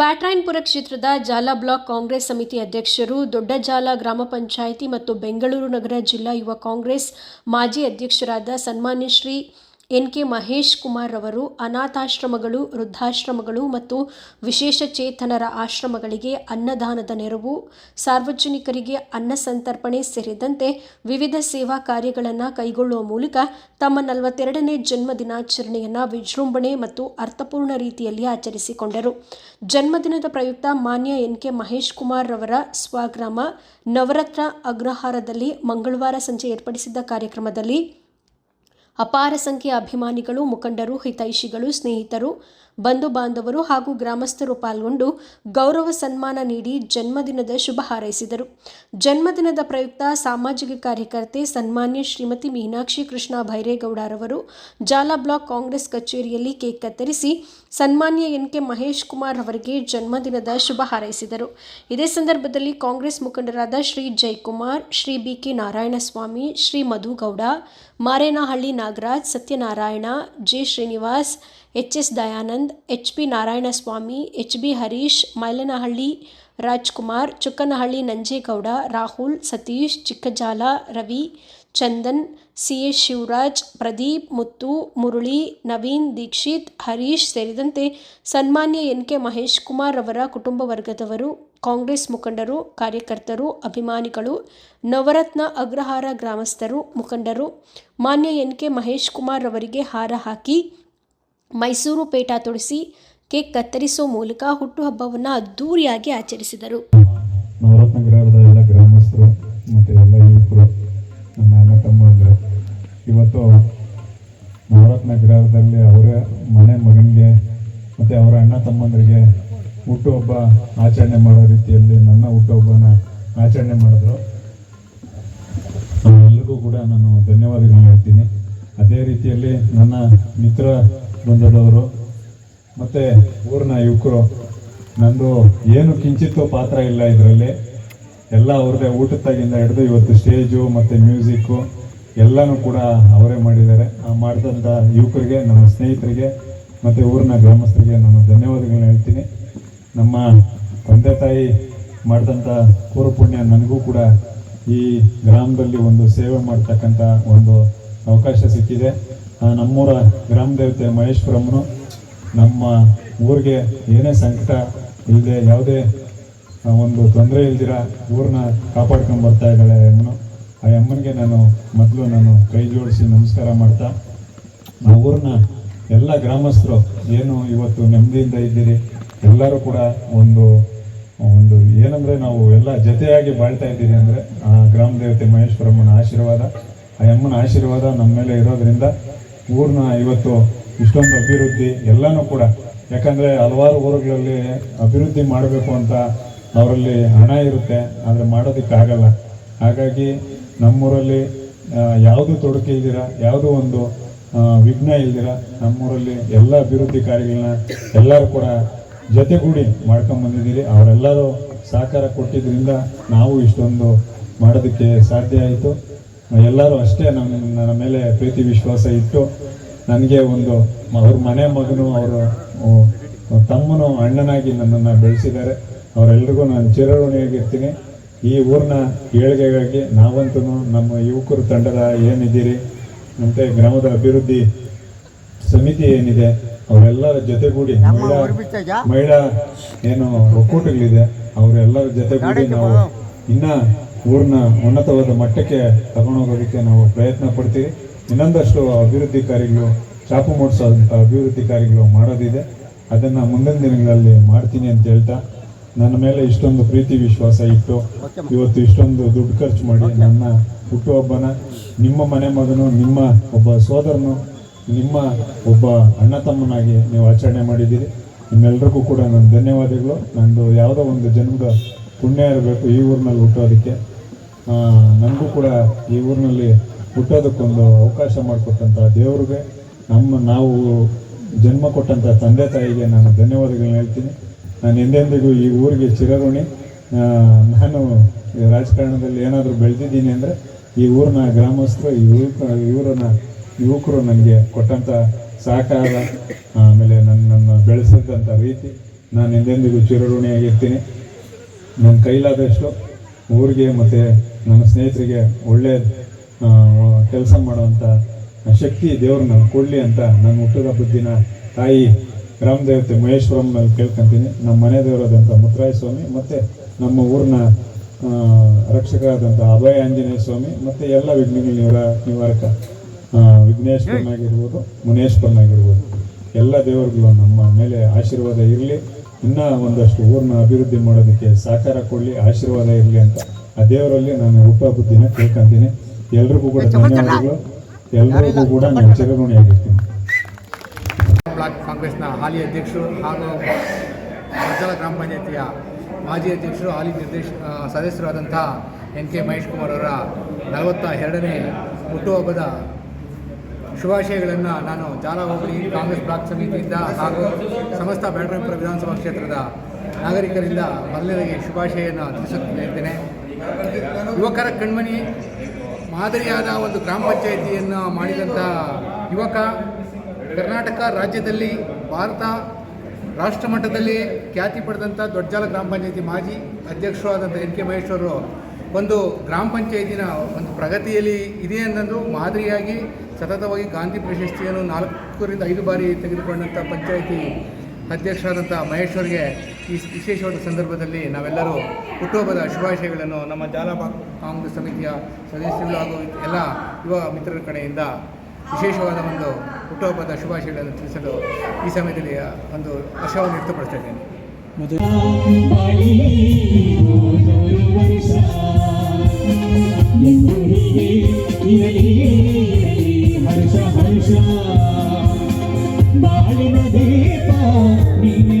ಬ್ಯಾಟ್ರಾಯನ್ಪುರ ಕ್ಷೇತ್ರದ ಜಾಲ ಬ್ಲಾಕ್ ಕಾಂಗ್ರೆಸ್ ಸಮಿತಿ ಅಧ್ಯಕ್ಷರು ದೊಡ್ಡಜಾಲ ಗ್ರಾಮ ಪಂಚಾಯಿತಿ ಮತ್ತು ಬೆಂಗಳೂರು ನಗರ ಜಿಲ್ಲಾ ಯುವ ಕಾಂಗ್ರೆಸ್ ಮಾಜಿ ಅಧ್ಯಕ್ಷರಾದ ಸನ್ಮಾನ್ಯ ಶ್ರೀ ಎನ್ ಕೆ ಮಹೇಶ್ ಕುಮಾರ್ ರವರು ಅನಾಥಾಶ್ರಮಗಳು, ವೃದ್ಧಾಶ್ರಮಗಳು ಮತ್ತು ವಿಶೇಷ ಚೇತನರ ಆಶ್ರಮಗಳಿಗೆ ಅನ್ನದಾನದ ನೆರವು, ಸಾರ್ವಜನಿಕರಿಗೆ ಅನ್ನ ಸಂತರ್ಪಣೆ ಸೇರಿದಂತೆ ವಿವಿಧ ಸೇವಾ ಕಾರ್ಯಗಳನ್ನು ಕೈಗೊಳ್ಳುವ ಮೂಲಕ ತಮ್ಮ ನಲವತ್ತೆರಡನೇ ಜನ್ಮ ದಿನಾಚರಣೆಯನ್ನು ವಿಜೃಂಭಣೆ ಮತ್ತು ಅರ್ಥಪೂರ್ಣ ರೀತಿಯಲ್ಲಿ ಆಚರಿಸಿಕೊಂಡರು. ಜನ್ಮದಿನದ ಪ್ರಯುಕ್ತ ಮಾನ್ಯ ಎನ್ ಕೆ ಮಹೇಶ್ ಕುಮಾರ್ ರವರ ಸ್ವಗ್ರಾಮ ನವರತ್ನ ಅಗ್ರಹಾರದಲ್ಲಿ ಮಂಗಳವಾರ ಸಂಜೆ ಏರ್ಪಡಿಸಿದ್ದ ಕಾರ್ಯಕ್ರಮದಲ್ಲಿ ಅಪಾರ ಸಂಖ್ಯೆಯ ಅಭಿಮಾನಿಗಳು ಮುಖಂಡರು ಹಿತೈಷಿಗಳು ಸ್ನೇಹಿತರು ಬಂಧು ಬಾಂಧವರು ಹಾಗೂ ಗ್ರಾಮಸ್ಥರು ಪಾಲ್ಗೊಂಡು ಗೌರವ ಸನ್ಮಾನ ನೀಡಿ ಜನ್ಮದಿನದ ಶುಭ ಹಾರೈಸಿದರು. ಜನ್ಮದಿನದ ಪ್ರಯುಕ್ತ ಸಾಮಾಜಿಕ ಕಾರ್ಯಕರ್ತೆ ಸನ್ಮಾನ್ಯ ಶ್ರೀಮತಿ ಮೀನಾಕ್ಷಿ ಕೃಷ್ಣ ಭೈರೇಗೌಡರವರು ಜಾಲ ಬ್ಲಾಕ್ ಕಾಂಗ್ರೆಸ್ ಕಚೇರಿಯಲ್ಲಿ ಕೇಕ್ ಕತ್ತರಿಸಿ ಸನ್ಮಾನ್ಯ ಎನ್ ಕೆ ಮಹೇಶ್ ಕುಮಾರ್ ಅವರಿಗೆ ಜನ್ಮದಿನದ ಶುಭ ಹಾರೈಸಿದರು. ಇದೇ ಸಂದರ್ಭದಲ್ಲಿ ಕಾಂಗ್ರೆಸ್ ಮುಖಂಡರಾದ Shri Jayakumar, Shri B K Narayanaswamy, Shri Madhugowda, Marenahalli Nagaraj, Satyanarayana, J. Srinivas H S Dayanand, H P Narayanaswamy, H B Harish, Mylanahalli Rajkumar, Chukkanahalli Nanjegowda, Rahul, Satish, Chikkajala, Ravi, Chandan, C S Shivaraj, Pradeep, Muthu, Murali, Naveen, Dikshit, Harish ಸೇರಿದಂತೆ ಸನ್ಮಾನ್ಯ N K Mahesh Kumar ಅವರ ಕುಟುಂಬ ವರ್ಗದವರು, ಕಾಂಗ್ರೆಸ್ ಮುಖಂಡರು, ಕಾರ್ಯಕರ್ತರು, ಅಭಿಮಾನಿಗಳು, ನವರತ್ನ ಅಗ್ರಹಾರ ಗ್ರಾಮಸ್ಥರು, ಮುಖಂಡರು, ಮಾನ್ಯ ಎನ್ ಕೆ ಮಹೇಶ್ ಕುಮಾರ್ ಅವರಿಗೆ ಹಾರ ಹಾಕಿ ಮೈಸೂರು ಪೇಟ ತೊಡಿಸಿ ಕೇಕ್ ಕತ್ತರಿಸುವ ಮೂಲಕ ಹುಟ್ಟುಹಬ್ಬವನ್ನು ಅದ್ಧೂರಿಯಾಗಿ ಆಚರಿಸಿದರು. ಇವತ್ತು ನವರತ್ನ ಗ್ರಹದಲ್ಲಿ ಅವರೇ ಮನೆ ಮಗನಿಗೆ ಮತ್ತು ಅವರ ಅಣ್ಣ ತಮ್ಮಂದರಿಗೆ ಹುಟ್ಟುಹಬ್ಬ ಆಚರಣೆ ಮಾಡೋ ರೀತಿಯಲ್ಲಿ ನನ್ನ ಹುಟ್ಟುಹಬ್ಬನ ಆಚರಣೆ ಮಾಡಿದ್ರು. ಎಲ್ಲರಿಗೂ ಕೂಡ ನಾನು ಧನ್ಯವಾದಗಳನ್ನ ಹೇಳ್ತೀನಿ. ಅದೇ ರೀತಿಯಲ್ಲಿ ನನ್ನ ಮಿತ್ರ ಬಂಧದವರು ಮತ್ತು ಊರಿನ ಯುವಕರು, ನಂದು ಏನು ಕಿಂಚಿತ್ತು ಪಾತ್ರ ಇಲ್ಲ ಇದರಲ್ಲಿ. ಎಲ್ಲ ಅವ್ರದ್ದೇ ಊಟದಾಗಿಂದ ಹಿಡಿದು ಇವತ್ತು ಸ್ಟೇಜು ಮತ್ತು ಮ್ಯೂಸಿಕ್ಕು ಎಲ್ಲನೂ ಕೂಡ ಅವರೇ ಮಾಡಿದ್ದಾರೆ. ಆ ಮಾಡಿದಂಥ ಯುವಕರಿಗೆ, ನಮ್ಮ ಸ್ನೇಹಿತರಿಗೆ ಮತ್ತು ಊರಿನ ಗ್ರಾಮಸ್ಥರಿಗೆ ನಾನು ಧನ್ಯವಾದಗಳನ್ನ ಹೇಳ್ತೀನಿ. ನಮ್ಮ ತಂದೆ ತಾಯಿ ಮಾಡಿದಂಥ ಪೂರ್ವಪುಣ್ಯ ನನಗೂ ಕೂಡ ಈ ಗ್ರಾಮದಲ್ಲಿ ಒಂದು ಸೇವೆ ಮಾಡ್ತಕ್ಕಂಥ ಒಂದು ಅವಕಾಶ ಸಿಕ್ಕಿದೆ. ನಮ್ಮೂರ ಗ್ರಾಮ ದೇವತೆ ಮಹೇಶ್ವರಮ್ಮನು ನಮ್ಮ ಊರಿಗೆ ಏನೇ ಸಂಕಟ ಇಲ್ಲದೆ ಯಾವುದೇ ಒಂದು ತೊಂದರೆ ಇಲ್ದಿರ ಊರನ್ನ ಕಾಪಾಡ್ಕೊಂಡು ಬರ್ತಾ ಇದ್ದಾಳೆ ಅಮ್ಮನು. ಆ ಅಮ್ಮನಿಗೆ ನಾನು ಮೊದಲು ನಾನು ಕೈ ಜೋಡಿಸಿ ನಮಸ್ಕಾರ ಮಾಡ್ತಾ, ಆ ಊರನ್ನ ಎಲ್ಲ ಗ್ರಾಮಸ್ಥರು ಏನು ಇವತ್ತು ನೆಮ್ಮದಿಯಿಂದ ಇದ್ದೀರಿ, ಎಲ್ಲರೂ ಕೂಡ ಒಂದು ಒಂದು ಏನಂದರೆ ನಾವು ಎಲ್ಲ ಜೊತೆಯಾಗಿ ಬಾಳ್ತಾ ಇದ್ದೀರಿ ಅಂದರೆ ಆ ಗ್ರಾಮ ದೇವತೆ ಮಹೇಶ್ವರಮ್ಮನ ಆಶೀರ್ವಾದ, ಆ ಅಮ್ಮನ ಆಶೀರ್ವಾದ ನಮ್ಮ ಮೇಲೆ ಇರೋದ್ರಿಂದ ಊರನ್ನ ಇವತ್ತು ಇಷ್ಟೊಂದು ಅಭಿವೃದ್ಧಿ ಎಲ್ಲನೂ ಕೂಡ. ಯಾಕಂದರೆ ಹಲವಾರು ಊರುಗಳಲ್ಲಿ ಅಭಿವೃದ್ಧಿ ಮಾಡಬೇಕು ಅಂತ ಅವರಲ್ಲಿ ಹಣ ಇರುತ್ತೆ, ಆದರೆ ಮಾಡೋದಕ್ಕಾಗಲ್ಲ ಹಾಗಾಗಿ ನಮ್ಮೂರಲ್ಲಿ ಯಾವುದು ತೊಡಕೆ ಇದ್ದೀರಾ, ಯಾವುದೋ ಒಂದು ವಿಘ್ನ ಇಲ್ದಿರ, ನಮ್ಮೂರಲ್ಲಿ ಎಲ್ಲ ಅಭಿವೃದ್ಧಿ ಕಾರ್ಯಗಳನ್ನ ಎಲ್ಲರೂ ಕೂಡ ಜೊತೆಗೂಡಿ ಮಾಡ್ಕೊಂಬಂದಿದ್ದೀರಿ ಅವರೆಲ್ಲರೂ ಸಹಕಾರ ಕೊಟ್ಟಿದ್ದರಿಂದ ನಾವು ಇಷ್ಟೊಂದು ಮಾಡೋದಕ್ಕೆ ಸಾಧ್ಯ ಆಯಿತು. ಎಲ್ಲರೂ ಅಷ್ಟೇ ನಮ್ಮ ನನ್ನ ಮೇಲೆ ಪ್ರೀತಿ ವಿಶ್ವಾಸ ಇಟ್ಟು ನನಗೆ ಒಂದು ಅವ್ರ ಮನೆ ಮಗನು ಅವರು ತಮ್ಮನು ಅಣ್ಣನಾಗಿ ನನ್ನನ್ನು ಬೆಳೆಸಿದ್ದಾರೆ. ಅವರೆಲ್ಲರಿಗೂ ನಾನು ಚಿರಋಣಿಯಾಗಿರ್ತೀನಿ. ಈ ಊರಿನ ಏಳಿಗೆಗಾಗಿ ನಾವಂತೂ ನಮ್ಮ ಯುವಕರು ತಂಡದ ಏನಿದ್ದೀರಿ ಮತ್ತು ಗ್ರಾಮದ ಅಭಿವೃದ್ಧಿ ಸಮಿತಿ ಏನಿದೆ ಅವರೆಲ್ಲರ ಜೊತೆಗೂಡಿ ಮಹಿಳಾ ಮಹಿಳಾ ಏನು ಒಕ್ಕೂಟಗಳಿದೆ ಅವರೆಲ್ಲರ ಜೊತೆಗೂಡಿ ನಾವು ಇನ್ನ ಊರನ್ನ ಉನ್ನತವಾದ ಮಟ್ಟಕ್ಕೆ ತಗೊಂಡೋಗೋದಕ್ಕೆ ನಾವು ಪ್ರಯತ್ನ ಪಡ್ತೀವಿ. ಇನ್ನೊಂದಷ್ಟು ಅಭಿವೃದ್ಧಿ ಕಾರ್ಯಗಳು, ಚಾಪು ಮೂಡಿಸೋದಂಥ ಅಭಿವೃದ್ಧಿ ಕಾರ್ಯಗಳು ಮಾಡೋದಿದೆ. ಅದನ್ನು ಮುಂದಿನ ದಿನಗಳಲ್ಲಿ ಮಾಡ್ತೀನಿ ಅಂತ ಹೇಳ್ತಾ, ನನ್ನ ಮೇಲೆ ಇಷ್ಟೊಂದು ಪ್ರೀತಿ ವಿಶ್ವಾಸ ಇಟ್ಟು, ಇವತ್ತು ಇಷ್ಟೊಂದು ದುಡ್ಡು ಖರ್ಚು ಮಾಡಿ ನನ್ನ ಹುಟ್ಟುಹಬ್ಬನ, ನಿಮ್ಮ ಮನೆ ಮಗನು, ನಿಮ್ಮ ಒಬ್ಬ ಸೋದರನು, ನಿಮ್ಮ ಒಬ್ಬ ಅಣ್ಣ ತಮ್ಮನಾಗಿ ನೀವು ಆಚರಣೆ ಮಾಡಿದ್ದೀರಿ. ನಿಮ್ಮೆಲ್ಲರಿಗೂ ಕೂಡ ನನ್ನ ಧನ್ಯವಾದಗಳು. ನಂದು ಯಾವುದೋ ಒಂದು ಜನ್ಮದ ಪುಣ್ಯ ಇರಬೇಕು ಈ ಊರಿನಲ್ಲಿ ಹುಟ್ಟೋದಕ್ಕೆ. ನನಗೂ ಕೂಡ ಈ ಊರಿನಲ್ಲಿ ಹುಟ್ಟೋದಕ್ಕೊಂದು ಅವಕಾಶ ಮಾಡಿಕೊಟ್ಟಂಥ ದೇವ್ರಿಗೆ ನಮ್ಮ ನಾವು ಜನ್ಮ ಕೊಟ್ಟಂಥ ತಂದೆ ತಾಯಿಗೆ ನಾನು ಧನ್ಯವಾದಗಳನ್ನ ಹೇಳ್ತೀನಿ. ನಾನು ಎಂದೆಂದಿಗೂ ಈ ಊರಿಗೆ ಚಿರಋಣಿ. ನಾನು ರಾಜಕಾರಣದಲ್ಲಿ ಏನಾದರೂ ಬೆಳೆದಿದ್ದೀನಿ ಅಂದರೆ ಈ ಊರಿನ ಗ್ರಾಮಸ್ಥರು, ಈ ಯುವಕ ಇವರನ್ನ ಯುವಕರು ನನಗೆ ಕೊಟ್ಟಂಥ ಸಹಕಾರ, ಆಮೇಲೆ ನನ್ನನ್ನು ಬೆಳೆಸಿದಂಥ ರೀತಿ ನಾನು ಎಂದೆಂದಿಗೂ ಚಿರಋಣಿಯಾಗಿರ್ತೀನಿ. ನನ್ನ ಕೈಲಾದಷ್ಟು ಊರಿಗೆ ಮತ್ತು ನನ್ನ ಸ್ನೇಹಿತರಿಗೆ ಒಳ್ಳೆಯ ಕೆಲಸ ಮಾಡುವಂಥ ಶಕ್ತಿ ದೇವ್ರು ನಾನು ಕೊಡಲಿ ಅಂತ ನನ್ನ ಹುಟ್ಟದ ಬುದ್ಧಿನ ತಾಯಿ ಗ್ರಾಮ ದೇವತೆ ಮಹೇಶ್ವರಂನಲ್ಲಿ ಕೇಳ್ಕೊಂತೀನಿ. ನಮ್ಮ ಮನೆ ದೇವರಾದಂಥ ಮುತ್ತರಾಯ ಸ್ವಾಮಿ ಮತ್ತು ನಮ್ಮ ಊರಿನ ರಕ್ಷಕರಾದಂಥ ಅಭಯ ಆಂಜನೇಯ ಸ್ವಾಮಿ ಮತ್ತು ಎಲ್ಲ ವಿಘ್ನಗಳ ನಿವರ ನಿವಾರಕ ವಿಘ್ನೇಶ್ವರನಾಗಿರ್ಬೋದು, ಮುನೇಶ್ವರನಾಗಿರ್ಬೋದು. ಎಲ್ಲ ದೇವರುಗಳು ನಮ್ಮ ಮೇಲೆ ಆಶೀರ್ವಾದ ಇರಲಿ. ಇನ್ನೂ ಒಂದಷ್ಟು ಊರನ್ನ ಅಭಿವೃದ್ಧಿ ಮಾಡೋದಕ್ಕೆ ಸಹಕಾರ ಕೊಡಲಿ ಆಶೀರ್ವಾದ ಇರಲಿ ಅಂತ. ಆ ದೇವರಲ್ಲಿ ನಾನು ಹುಟ್ಟ ಬುದ್ಧಿನ ಕೇಳ್ಕೊಂತೀನಿ. ಎಲ್ರಿಗೂ ಕೂಡ ಧನ್ಯವಾದಗಳು. ಎಲ್ರಿಗೂ ಕೂಡ ನಾನು ಚಿರಋಣಿಯಾಗಿರ್ತೀನಿ ಬ್ಲಾಕ್ ಕಾಂಗ್ರೆಸ್ನ ಹಾಲಿ ಅಧ್ಯಕ್ಷರು ಹಾಗೂ ಮದ್ದಲ ಗ್ರಾಮ ಪಂಚಾಯತಿಯ ಮಾಜಿ ಅಧ್ಯಕ್ಷರು ಹಾಲಿ ನಿರ್ದೇಶ ಸದಸ್ಯರಾದಂಥ ಎನ್ ಕೆ ಮಹೇಶ್ ಕುಮಾರ್ ಅವರ ನಲವತ್ತ ಎರಡನೇ ಹುಟ್ಟುಹಬ್ಬದ ಶುಭಾಶಯಗಳನ್ನು ನಾನು ಜಾಲ ಹೋಬಳಿ ಕಾಂಗ್ರೆಸ್ ಬ್ಲಾಕ್ ಸಮಿತಿಯಿಂದ ಹಾಗೂ ಸಮಸ್ತ ಬ್ಯಾಟರಾಯಪುರ ವಿಧಾನಸಭಾ ಕ್ಷೇತ್ರದ ನಾಗರಿಕರಿಂದ ಮೊದಲನೇದಾಗಿ ಶುಭಾಶಯವನ್ನು ತಿಳಿಸುತ್ತಿದ್ದೇನೆ ಯುವಕರ ಕಣ್ಮಣಿ ಮಾದರಿಯಾದ ಒಂದು ಗ್ರಾಮ ಪಂಚಾಯಿತಿಯನ್ನು ಮಾಡಿದಂಥ ಯುವಕ ಕರ್ನಾಟಕ ರಾಜ್ಯದಲ್ಲಿ ಭಾರತ ರಾಷ್ಟ್ರ ಮಟ್ಟದಲ್ಲಿ ಖ್ಯಾತಿ ಪಡೆದಂಥ ದೊಡ್ಡಜಾಲ ಗ್ರಾಮ ಪಂಚಾಯಿತಿ ಮಾಜಿ ಅಧ್ಯಕ್ಷರಾದಂಥ ಎನ್ ಕೆ ಮಹೇಶ್ವರು ಒಂದು ಗ್ರಾಮ ಪಂಚಾಯತಿನ ಒಂದು ಪ್ರಗತಿಯಲ್ಲಿ ಇದೆ ಅನ್ನೋದು ಮಾದರಿಯಾಗಿ ಸತತವಾಗಿ ಗಾಂಧಿ ಪ್ರಶಸ್ತಿಯನ್ನು ನಾಲ್ಕರಿಂದ ಐದು ಬಾರಿ ತೆಗೆದುಕೊಂಡಂಥ ಪಂಚಾಯಿತಿ ಅಧ್ಯಕ್ಷರಾದಂಥ ಮಹೇಶ್ವರ್ಗೆ ಈ ವಿಶೇಷವಾದ ಸಂದರ್ಭದಲ್ಲಿ ನಾವೆಲ್ಲರೂ ಹುಟ್ಟುಹಬ್ಬದ ಶುಭಾಶಯಗಳನ್ನು ನಮ್ಮ ಜಾಲಬಾಗ್ ಕಾಂಗ್ರೆಸ್ ಸಮಿತಿಯ ಸದಸ್ಯರು ಹಾಗೂ ಎಲ್ಲ ಯುವ ಮಿತ್ರರ ಕಡೆಯಿಂದ ವಿಶೇಷವಾದ ಒಂದು ಹುಟ್ಟುಹಬ್ಬದ ಶುಭಾಶಯಗಳನ್ನು ತಿಳಿಸಲು ಈ ಸಮಯದಲ್ಲಿ ಒಂದು ಹರ್ಷವನ್ನು ವ್ಯಕ್ತಪಡಿಸ್ತಾ ಇದ್ದೇನೆ. ಹರ್ಷ ಹರ್ಷ ಬಾಳಿನ ದೀಪ ನೀನೆ